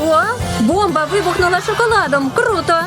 Ого! Бомба вибухнула шоколадом. Круто!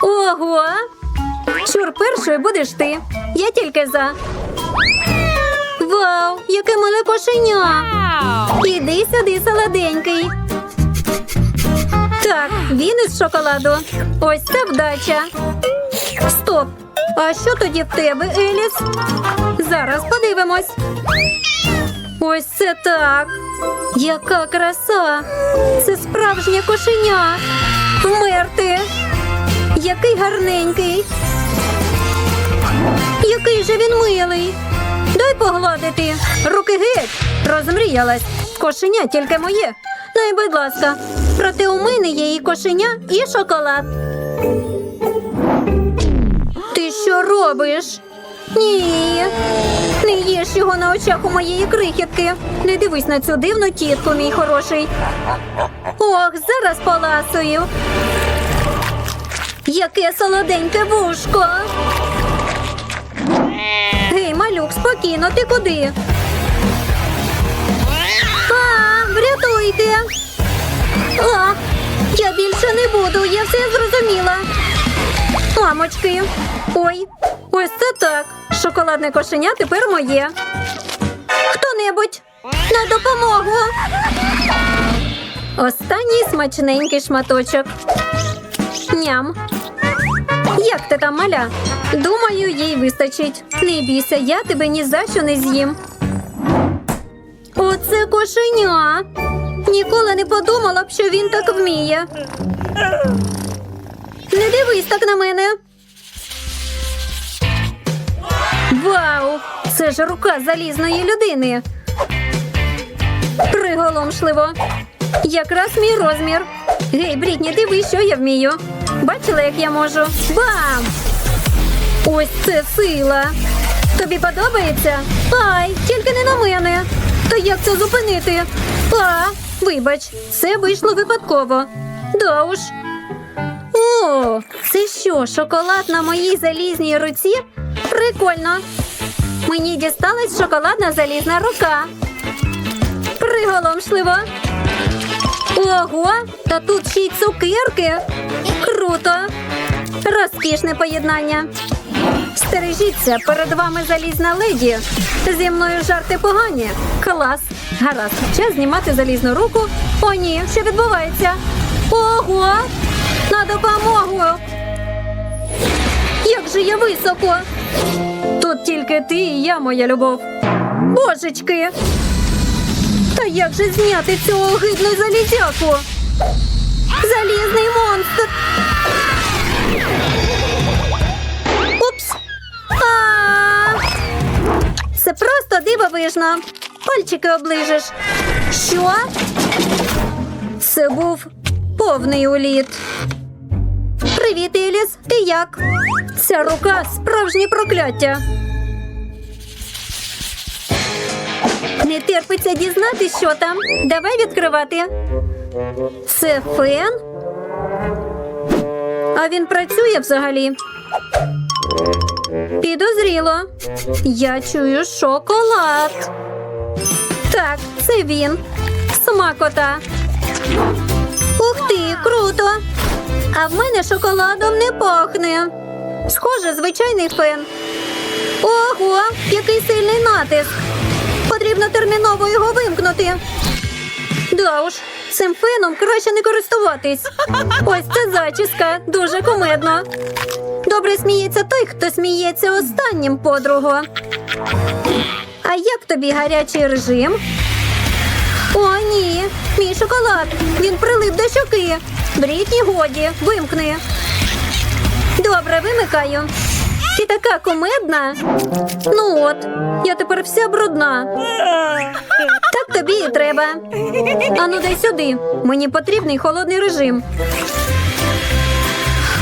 Ого! Чур, першою будеш ти. Я тільки за. Вау, яке миле кошеня! Іди сюди, солоденький. Так, він із шоколаду. Ось це вдача. Стоп! А що тоді в тебе, Еліс? Зараз подивимось. Ось це так. Яка краса! Це справжнє кошеня. Вмерти. Який гарненький. Який же він милий. Дай погладити. Руки геть. Розмріялась. Кошеня тільки моє. Ну і будь ласка. Проте у мене є і кошеня, і шоколад. Ти що робиш? Ні. Не їж його на очах у моєї крихітки. Не дивись на цю дивну тітку, мій хороший. Ох, зараз поласую. Яке солоденьке вушко. Гей, малюк, спокійно, ти куди? А, врятуйте. А, я більше не буду, я все зрозуміла. Мамочки. Ой, ось це так. Шоколадне кошеня тепер моє. Хто-небудь на допомогу. Останній смачненький шматочок. Ням. Як ти там, маля? Думаю, їй вистачить. Не бійся, я тебе ні за що не з'їм. Оце кошеня. Ніколи не подумала б, що він так вміє. Не дивись так на мене. Вау! Це ж рука залізної людини. Приголомшливо. Якраз мій розмір. Гей, Брітні, дивись, що я вмію. Бачила, як я можу? Бам! Ось це сила. Тобі подобається? Ай, тільки не на мене. То як це зупинити? А, вибач, це вийшло випадково. Да уж. О, це що, шоколад на моїй залізній руці? Прикольно. Мені дісталась шоколадна залізна рука. Приголомшливо. Ого, та тут ще й цукерки. Круто. Розкішне поєднання. Стережіться, перед вами залізна леді. Зі мною жарти погані. Клас. Гаразд, час знімати залізну руку. О, ні, що відбувається? Ого! На допомогу! Як же я високо! Тут тільки ти і я, моя любов. Божечки! Та як же зняти цього огидну залізяку? Залізний монстр! Упс! Це просто дивовижно. Пальчики оближеш. Що? Це був повний уліт. Привіт, Еліс. Ти як? Ця рука справжнє прокляття. Не терпиться дізнатись, що там. Давай відкривати. Це фен? А він працює взагалі. Підозріло. Я чую шоколад. Так, це він. Смакота. Ух ти, круто! А в мене шоколадом не пахне. Схоже, звичайний фен. Ого, який сильний натиск. Потрібно терміново його вимкнути. Да уж, цим феном краще не користуватись. Ось це зачіска, дуже кумедно. Добре сміється той, хто сміється останнім подруго. А як тобі гарячий режим? О, ні, мій шоколад. Він прилип до щоки. Брітні годі, вимкни. Добре, вимикаю. Ти така кумедна. Ну от, я тепер вся брудна. Так тобі і треба. Ану, дай сюди. Мені потрібний холодний режим.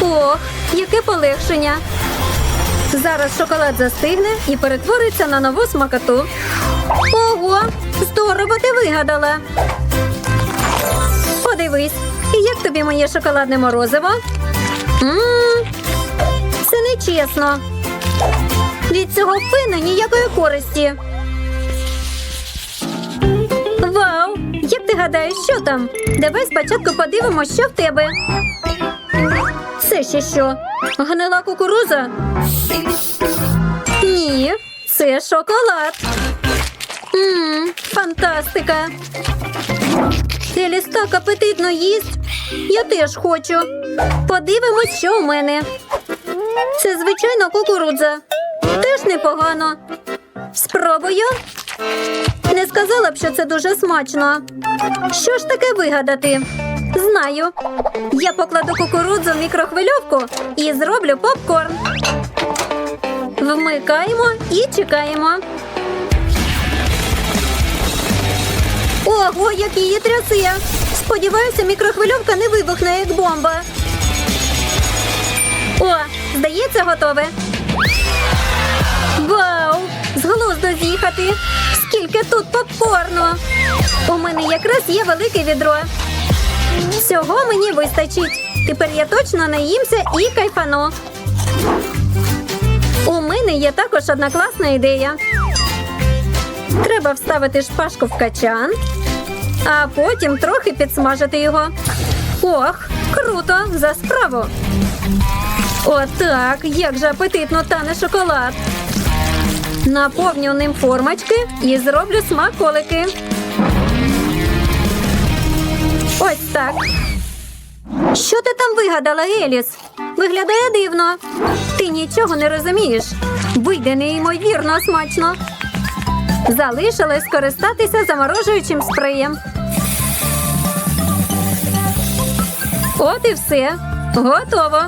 Ох, яке полегшення. Зараз шоколад застигне і перетвориться на нову смакоту. Ого, здорово ти вигадала. Подивись, і як тобі моє шоколадне морозиво? Ммм, це нечесно. Від цього фену ніякої користі. Вау! Як ти гадаєш, що там? Давай спочатку подивимось, що в тебе. Це ще що? Гнила кукуруза? Ні, це шоколад. Ммм, фантастика. Еліс так апетитно їсть. Я теж хочу. Подивимось, що у мене. Це звичайна кукурудза. Теж непогано. Спробую. Не сказала б, що це дуже смачно. Що ж таке вигадати? Знаю. Я покладу кукурудзу в мікрохвильовку і зроблю попкорн. Вмикаємо і чекаємо. Ого, як її трясе! Сподіваюся, мікрохвильовка не вибухне, як бомба. О, здається, готове. Вау! З глузду з'їхати! Скільки тут попкорну! У мене якраз є велике відро. Всього мені вистачить. Тепер я точно наїмся і кайфану. У мене є також одна класна ідея. Треба вставити шпажку в качан, а потім трохи підсмажити його. Ох, круто! За справу! Отак, як же апетитно тане шоколад. Наповню ним формочки і зроблю смаколики. Ось так. Що ти там вигадала, Еліс? Виглядає дивно. Ти нічого не розумієш. Вийде неймовірно смачно. Залишилось скористатися заморожуючим спреєм. От і все. Готово.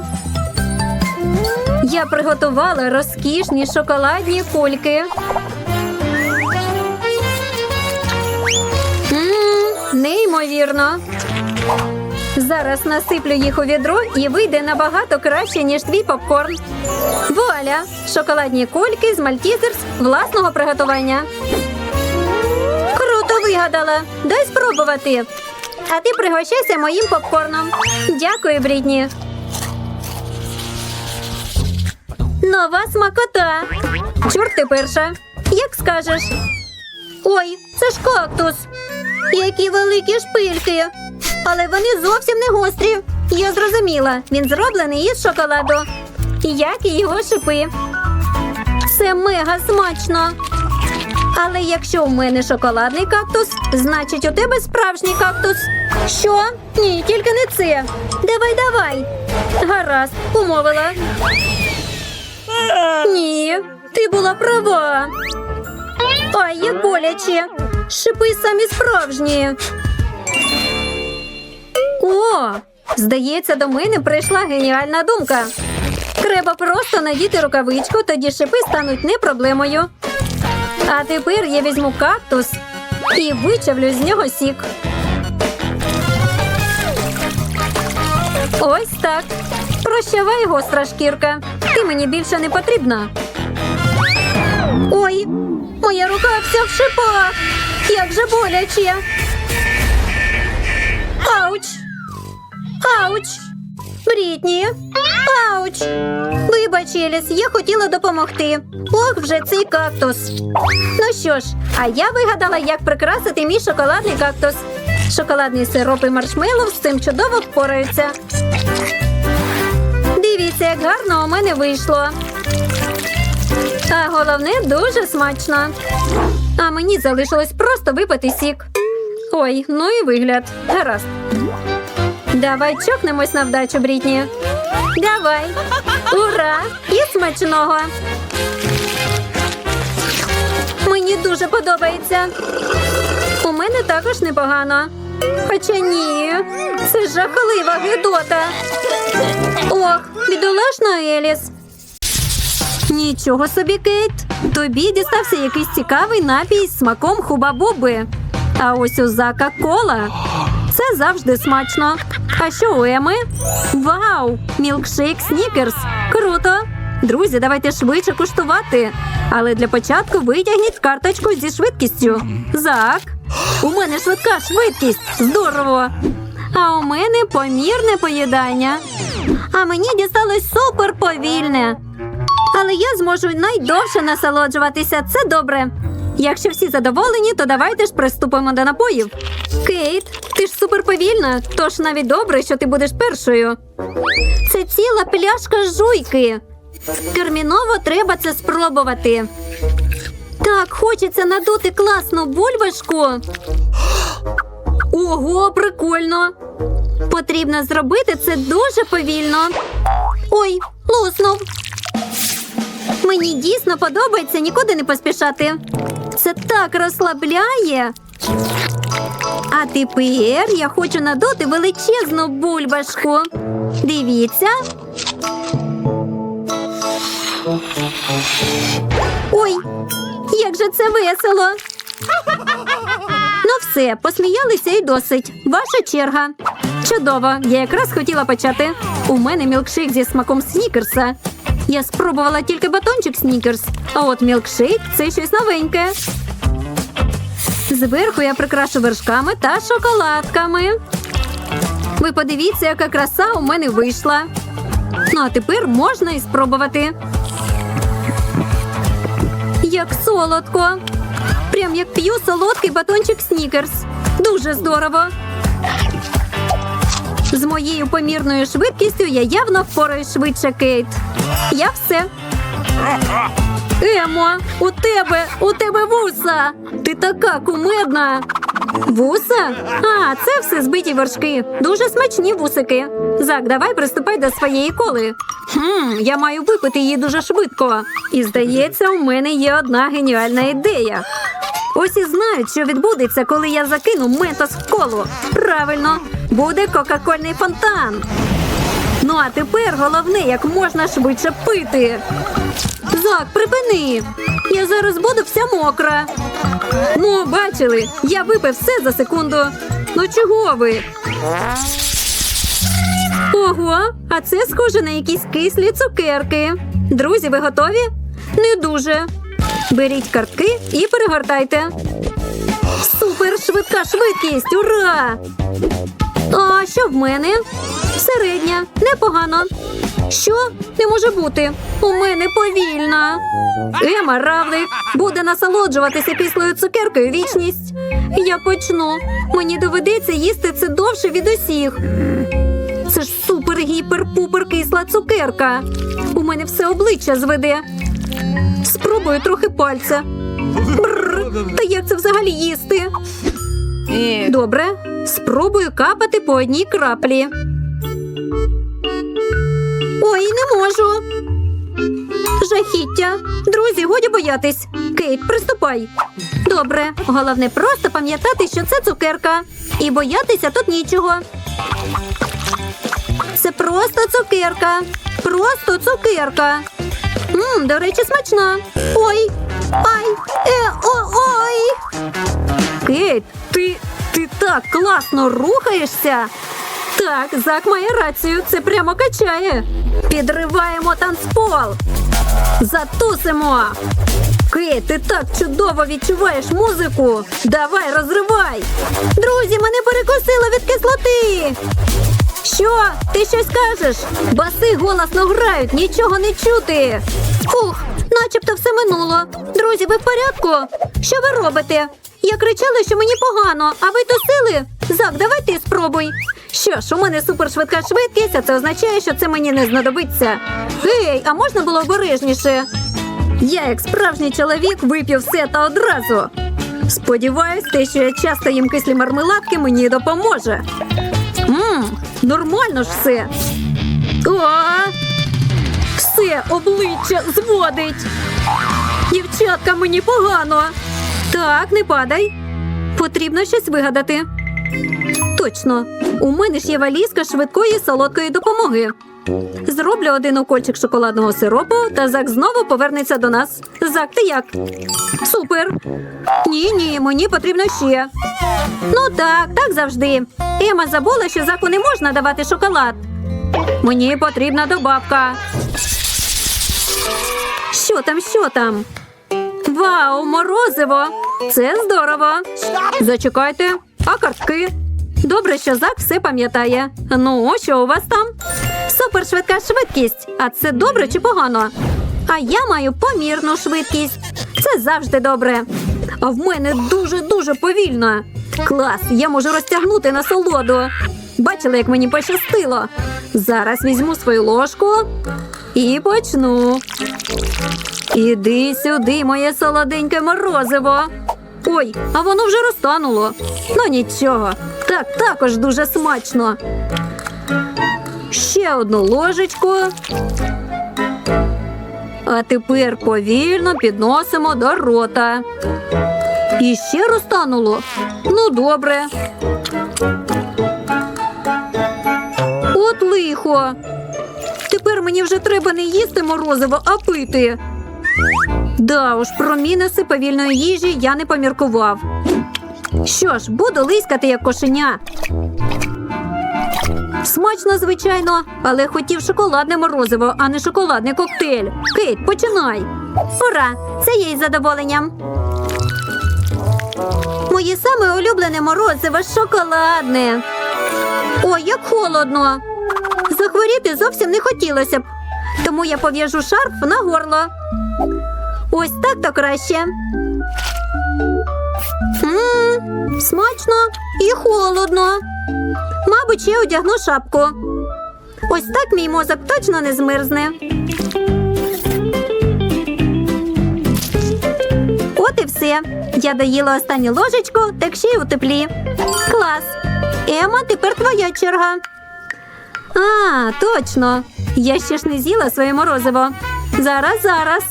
Я приготувала розкішні шоколадні кульки. Мм, неймовірно. Зараз насиплю їх у відро і вийде набагато краще, ніж твій попкорн. Вуаля! Шоколадні кульки з мальтізерс власного приготування. Круто вигадала. Дай спробувати. А ти пригощайся моїм попкорном. Дякую, Брітні. Нова смакота. Чорт ти перша. Як скажеш? Ой, це ж кактус. Які великі шпильки. Але вони зовсім не гострі. Я зрозуміла, він зроблений із шоколаду. Як і його шипи. Це мега смачно. Але якщо в мене шоколадний кактус, значить у тебе справжній кактус. Що? Ні, тільки не це. Давай, давай. Гаразд, умовила. Ні, ти була права. Ай, як боляче. Шипи самі справжні. О, здається, до мене прийшла геніальна думка. Треба просто надіти рукавичку, тоді шипи стануть не проблемою. А тепер я візьму кактус і вичавлю з нього сік. Ось так. Прощавай, гостра шкірка. Мені більше не потрібна. Ой, моя рука вся в шипах. Як же боляче. Ауч. Ауч. Брітні. Ауч. Вибач, Еліс, я хотіла допомогти. Ох, вже цей кактус. Ну що ж, а я вигадала, як прикрасити мій шоколадний кактус. Шоколадний сироп і маршмеллоу з цим чудово впораються. Дивіться, як гарно у мене вийшло. А головне дуже смачно. А мені залишилось просто випити сік. Ой, ну і вигляд. Гаразд. Давай чокнемось на вдачу, Брітні. Давай. Ура! І смачного. Мені дуже подобається. У мене також непогано. Хоча ні, це жахлива гидота. Ох, бідолашна Еліс. Нічого собі, Кейт. Тобі дістався якийсь цікавий напій з смаком хуба-буби. А ось у зака кола. Це завжди смачно. А що у Еми? Вау! Мілкшейк Снікерс. Круто! Друзі, давайте швидше куштувати. Але для початку витягніть карточку зі швидкістю. Зак. У мене швидка швидкість. Здорово. А у мене помірне поїдання. А мені дісталось супер повільне. Але я зможу найдовше насолоджуватися. Це добре. Якщо всі задоволені, то давайте ж приступимо до напоїв. Кейт, ти ж суперповільна, тож навіть добре, що ти будеш першою. Це ціла пляшка жуйки. Терміново треба це спробувати. Так, хочеться надути класну бульбашку. Ого, прикольно. Потрібно зробити це дуже повільно. Ой, луснув. Мені дійсно подобається нікуди не поспішати. Це так розслабляє. А тепер я хочу надути величезну бульбашку. Дивіться. Ой, як же це весело. Ну все, посміялися і досить. Ваша черга. Чудово, я якраз хотіла почати. У мене мілкшейк зі смаком снікерса. Я спробувала тільки батончик снікерс, а от мілкшейк це щось новеньке. Зверху я прикрашу вершками та шоколадками. Ви подивіться, яка краса у мене вийшла. Ну а тепер можна і спробувати. Як солодко. Прям як п'ю солодкий батончик снікерс. Дуже здорово. З моєю помірною швидкістю я явно впораюсь швидше, Кейт. Я все. Емо, у тебе, у тебе вуса. Ти така кумедна. Вуса? А, це все збиті вершки. Дуже смачні вусики. Зак, давай приступай до своєї коли. Хм, я маю випити її дуже швидко. І здається, у мене є одна геніальна ідея. Ось і знають, що відбудеться, коли я закину метос в колу. Правильно, буде кока-кольний фонтан. Ну а тепер головне, як можна швидше пити. Зак, припини. Я зараз буду вся мокра. Ну, бачили, я випив все за секунду. Ну чого ви? Ого, а це схоже на якісь кислі цукерки. Друзі, ви готові? Не дуже. Беріть картки і перегортайте. Супер швидка швидкість! Ура! А що в мене? Середня, непогано. Що? Не може бути. У мене повільна. Ема Равлик буде насолоджуватися кислою цукеркою вічність. Я почну. Мені доведеться їсти це довше від усіх. Це ж супер-гіпер-пупер кисла цукерка. У мене все обличчя зведе. Спробую трохи пальця. Бррр, та як це взагалі їсти? Добре, спробую капати по одній краплі. Можу. Жахіття. Друзі, годі боятись. Кейт, приступай. Добре, головне просто пам'ятати, що це цукерка. І боятися тут нічого. Це просто цукерка. Просто цукерка. Мм, до речі, смачна. Ой. Ай. Е, о, ой. Кейт, ти, ти так класно рухаєшся. Так, Зак має рацію, це прямо качає. Підриваємо танцпол. Затусимо. Кейт, ти так чудово відчуваєш музику. Давай, розривай. Друзі, мене перекосило від кислоти. Що? Ти щось кажеш? Баси голосно грають, нічого не чути. Фух, начебто все минуло. Друзі, ви в порядку? Що ви робите? Я кричала, що мені погано, а ви тусили? Зак, давай ти спробуй. Що ж, у мене супершвидка швидкість, а це означає, що це мені не знадобиться. Гей, а можна було обережніше? Я, як справжній чоловік, вип'ю все та одразу. Сподіваюсь, те, що я часто їм кислі мармеладки, мені допоможе. Мм, нормально ж все. О, все обличчя зводить. Дівчатка, мені погано. Так, не падай. Потрібно щось вигадати. Точно, у мене ж є валізка швидкої солодкої допомоги. Зроблю один укольчик шоколадного сиропу, та Зак знову повернеться до нас. Зак, ти як? Супер. Ні, ні, мені потрібно ще. Ну так, так завжди. Ема забула, що заку не можна давати шоколад. Мені потрібна добавка. Що там, що там? Вау, морозиво! Це здорово. Зачекайте, а картки. Добре, що Зак все пам'ятає. Ну, що у вас там? Супершвидка швидкість. А це добре чи погано? А я маю помірну швидкість. Це завжди добре. а в мене дуже-дуже повільна. Клас, я можу розтягнути насолоду. Бачили, як мені пощастило. Зараз візьму свою ложку і почну. Іди сюди, моє солоденьке морозиво. Ой, а воно вже розтануло. Ну нічого, так також дуже смачно. Ще одну ложечку. А тепер повільно підносимо до рота. І ще розтануло. Ну, добре. От лихо. Тепер мені вже треба не їсти морозиво, а пити. Да уж, про мінуси повільної їжі я не поміркував. Що ж, буду лискати як кошеня. Смачно, звичайно, але хотів шоколадне морозиво, а не шоколадний коктейль. Кейт, починай. Ура! Це я із задоволенням. Моє саме улюблене морозиво шоколадне. Ой, як холодно. Захворіти зовсім не хотілося б. Тому я пов'яжу шарф на горло. Ось так то краще. Мм, смачно і холодно. Мабуть, я одягну шапку. Ось так мій мозок точно не змерзне. От і все. Я доїла останню ложечку, так ще й у теплі. Клас. Ема, тепер твоя черга. А, точно. Я ще ж не з'їла своє морозиво. Зараз, зараз.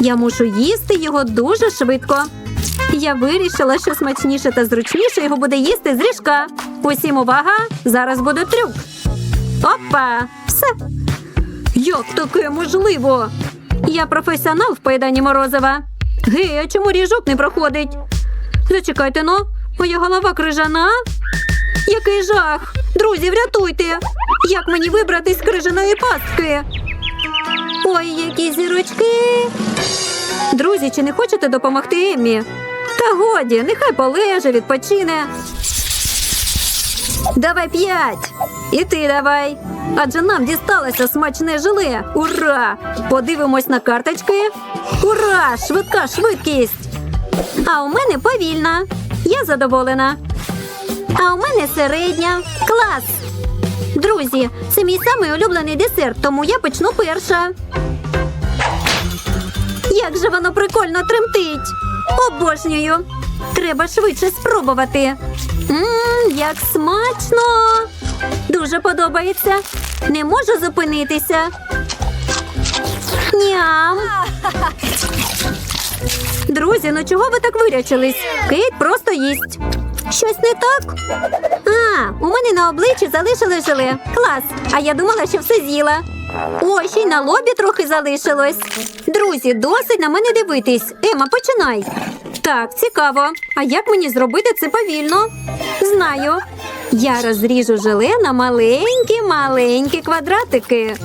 Я мушу їсти його дуже швидко. Я вирішила, що смачніше та зручніше його буде їсти з ріжка. Усім увага! Зараз буде трюк. Опа! Все. Як таке можливо? Я професіонал в поїданні морозива. Гей, а чому ріжок не проходить? Зачекайте но, моя голова крижана. Який жах! Друзі, врятуйте! Як мені вибрати з крижаної пастки? Ой, які зірочки! Друзі, чи не хочете допомогти Еммі? Та годі, нехай полеже, відпочине. Давай п'ять. І ти давай. Адже нам дісталося смачне желе. Ура! Подивимось на карточки. Ура! Швидка швидкість. А у мене повільна. Я задоволена. А у мене середня. Клас. Друзі, це мій самий улюблений десерт, тому я почну перша. Як же воно прикольно тремтить. Обожнюю. Треба швидше спробувати. Мм, як смачно. Дуже подобається. Не можу зупинитися. Ням. Друзі, ну чого ви так вирячились? Кейт просто їсть. Щось не так? А, у мене на обличчі залишилось желе. Клас. А я думала, що все з'їла. О, ще й на лобі трохи залишилось. Друзі, досить на мене дивитись. Ема, починай. Так, цікаво. А як мені зробити це повільно? Знаю. Я розріжу желе на маленькі маленькі квадратики.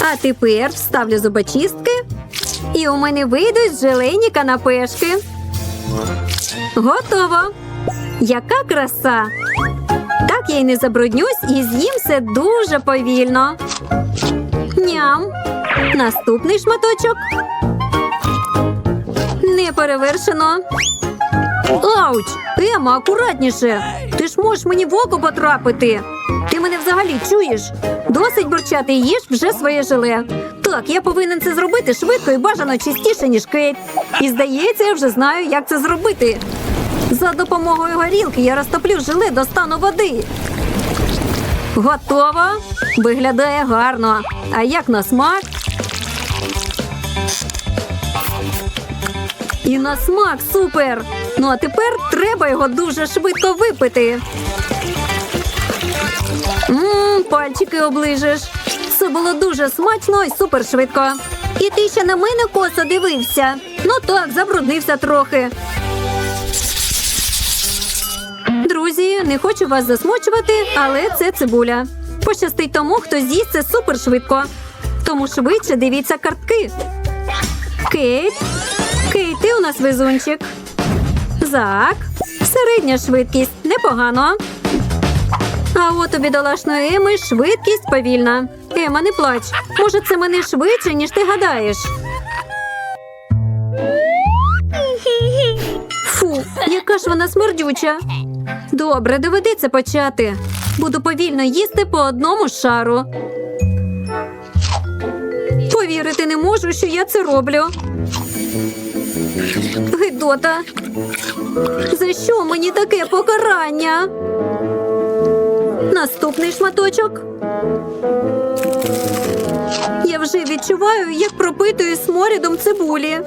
А тепер вставлю зубочистки, і у мене вийдуть желейні канапешки. Готово. Яка краса! Я й не забруднюсь і з'їм все дуже повільно. Ням. Наступний шматочок. Не перевершено. Ауч! Ема, акуратніше. Ти ж можеш мені в око потрапити. Ти мене взагалі чуєш? Досить бурчати і їж вже своє желе. Так, я повинен це зробити швидко і бажано чистіше, ніж Кейт. І здається, я вже знаю, як це зробити. За допомогою горілки я розтоплю желе до стану води. Готово. Виглядає гарно. А як на смак? І на смак супер. Ну а тепер треба його дуже швидко випити. Мм, пальчики оближеш. Це було дуже смачно і супер швидко. І ти ще на мене косо дивився. Ну так, забруднився трохи. Друзі, не хочу вас засмучувати, але це цибуля. Пощастить тому, хто з'їсть це супер швидко. Тому швидше дивіться картки. Кейт. Кейт, ти у нас везунчик. Зак. Середня швидкість. Непогано. А от у бідолашної Еми швидкість повільна. Ема, не плач. Може, це мене швидше, ніж ти гадаєш. Фу, яка ж вона смердюча. Добре, доведеться почати. Буду повільно їсти по одному шару. Повірити не можу, що я це роблю. Гидота. За що мені таке покарання? Наступний шматочок. Я вже відчуваю, як пропитую сморідом цибулі.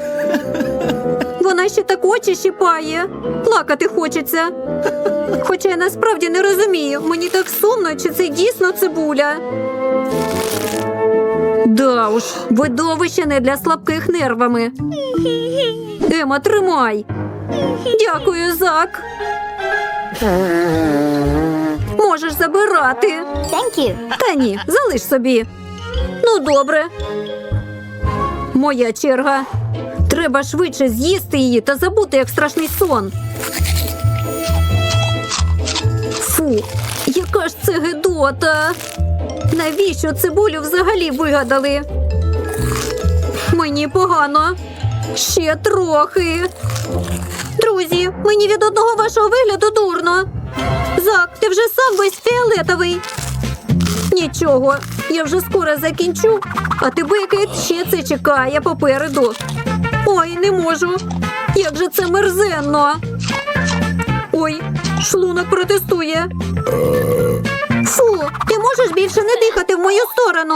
Вона ще так очі щипає. Плакати хочеться. Хоча я насправді не розумію, мені так сумно, чи це дійсно цибуля. Да уж, видовище не для слабких нервами. Ема, тримай. Дякую, Зак. Можеш забирати. Thank you. Та ні, залиш собі. Ну, добре. Моя черга. Треба швидше з'їсти її та забути, як страшний сон. Фу, яка ж це гидота. Навіщо цибулю взагалі вигадали? Мені погано. Ще трохи. Друзі, мені від одного вашого вигляду дурно. Зак, ти вже сам весь фіолетовий. Нічого, я вже скоро закінчу, а тебе Кейт, ще це чекає попереду. Ой, не можу. Як же це мерзенно. Ой, шлунок протестує. Фу, ти можеш більше не дихати в мою сторону.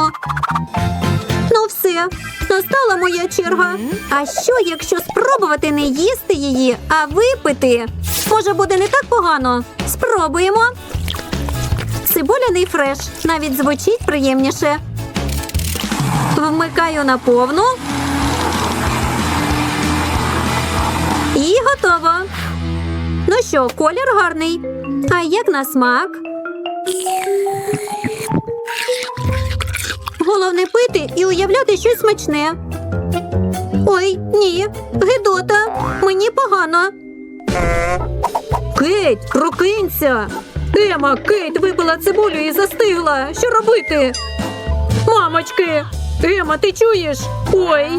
Ну, все, настала моя черга. А що, якщо спробувати не їсти її, а випити? Може, буде не так погано? Спробуємо. Цибуляний фреш навіть звучить приємніше. Вмикаю на повну. І готово. Ну що, колір гарний. А як на смак? Головне пити і уявляти щось смачне. Ой, ні, гидота, мені погано. Кейт, прокинься. Ема, Кейт випила цибулю і застигла. Що робити? Мамочки! Ема, ти чуєш? Ой.